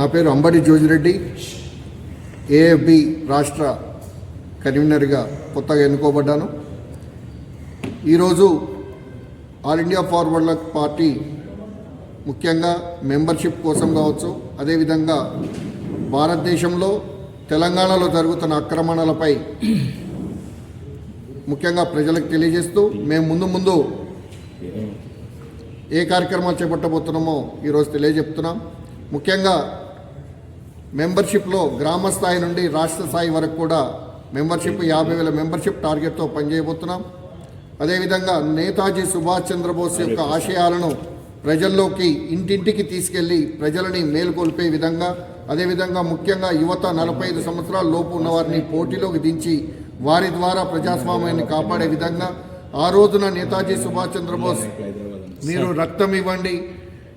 నా పేరు అంబటి జోజిరెడ్డి. ఏఎఫ్బి రాష్ట్ర కన్వీనర్గా కొత్తగా ఎన్నుకోబడ్డాను. ఈరోజు ఆల్ ఇండియా ఫార్వర్డ్ పార్టీ ముఖ్యంగా మెంబర్షిప్ కోసం కావచ్చు అదేవిధంగా భారతదేశంలో తెలంగాణలో జరుగుతున్న ఆక్రమణలపై ముఖ్యంగా ప్రజలకు తెలియజేస్తూ మేము ముందు ముందు ఏ కార్యక్రమాలు చేపట్టబోతున్నామో ఈరోజు తెలియజెప్తున్నాం. ముఖ్యంగా మెంబర్షిప్లో గ్రామ స్థాయి నుండి రాష్ట్ర స్థాయి వరకు కూడా మెంబర్షిప్ యాభై వేల మెంబర్షిప్ టార్గెట్తో పనిచేయబోతున్నాం. అదేవిధంగా నేతాజీ సుభాష్ చంద్రబోస్ యొక్క ఆశయాలను ప్రజల్లోకి ఇంటింటికి తీసుకెళ్ళి ప్రజలని మేల్కొల్పే విధంగా అదేవిధంగా ముఖ్యంగా యువత నలభై ఐదు సంవత్సరాల లోపు ఉన్న వారిని పోటీలోకి దించి వారి ద్వారా ప్రజాస్వామ్యాన్ని కాపాడే విధంగా ఆ రోజున నేతాజీ సుభాష్ చంద్రబోస్ మీరు రక్తం ఇవ్వండి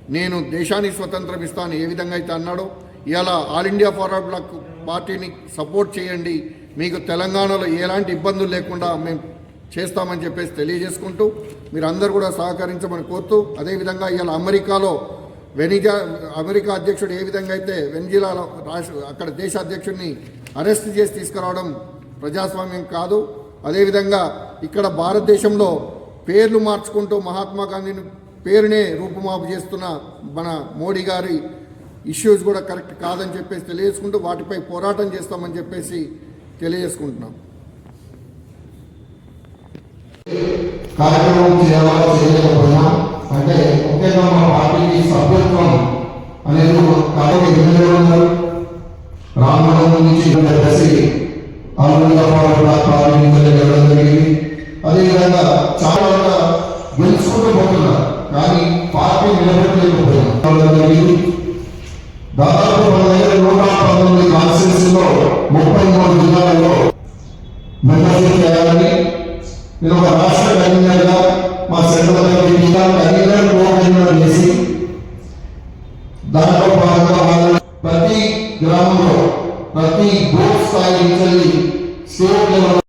నేను దేశానికి స్వతంత్రం ఇస్తాను ఏ విధంగా అయితే అన్నాడో ఇలా ఆల్ ఇండియా ఫార్వర్డ్ బ్లాక్ పార్టీని సపోర్ట్ చేయండి. మీకు తెలంగాణలో ఎలాంటి ఇబ్బందులు లేకుండా మేము చేస్తామని చెప్పేసి తెలియజేసుకుంటూ మీరు కూడా సహకరించమని కోరుతూ అదేవిధంగా ఇలా అమెరికాలో వెనిజా అమెరికా అధ్యక్షుడు ఏ విధంగా అయితే వెనిజిలాలో రాష్ట్ర అక్కడ దేశ అధ్యక్షుడిని అరెస్ట్ చేసి తీసుకురావడం ప్రజాస్వామ్యం కాదు. అదేవిధంగా ఇక్కడ భారతదేశంలో పేర్లు మార్చుకుంటూ మహాత్మా గాంధీని పేరునే రూపుమాపు చేస్తున్న మన మోడీ గారి ఇష్యూస్ కూడా కరెక్ట్ కాదని చెప్పేసి తెలియజేసుకుంటూ వాటిపై పోరాటం చేస్తామని చెప్పేసి తెలియజేసుకుంటున్నాం. కార్యక్రమం చేయాలా అంటే ముఖ్యంగా మా పార్టీకి సభ్యత్వం అనేది కాబట్టి ఎమ్మెల్యే ఉన్నారు రామనగరం నుంచి దశి ఆంధ్రగా జిల్లాలలో మెంబర్షిప్ చేయాలని నేను ఒక రాష్ట్ర కన్వీనర్గా మా సెంట్రల్ కమిటీగా కన్వీనర్ కో చేసి దాంట్లో భాగంగా ప్రతి గ్రామంలో ప్రతి బూత్ స్థాయి నుంచి స్టేట్ లెవెల్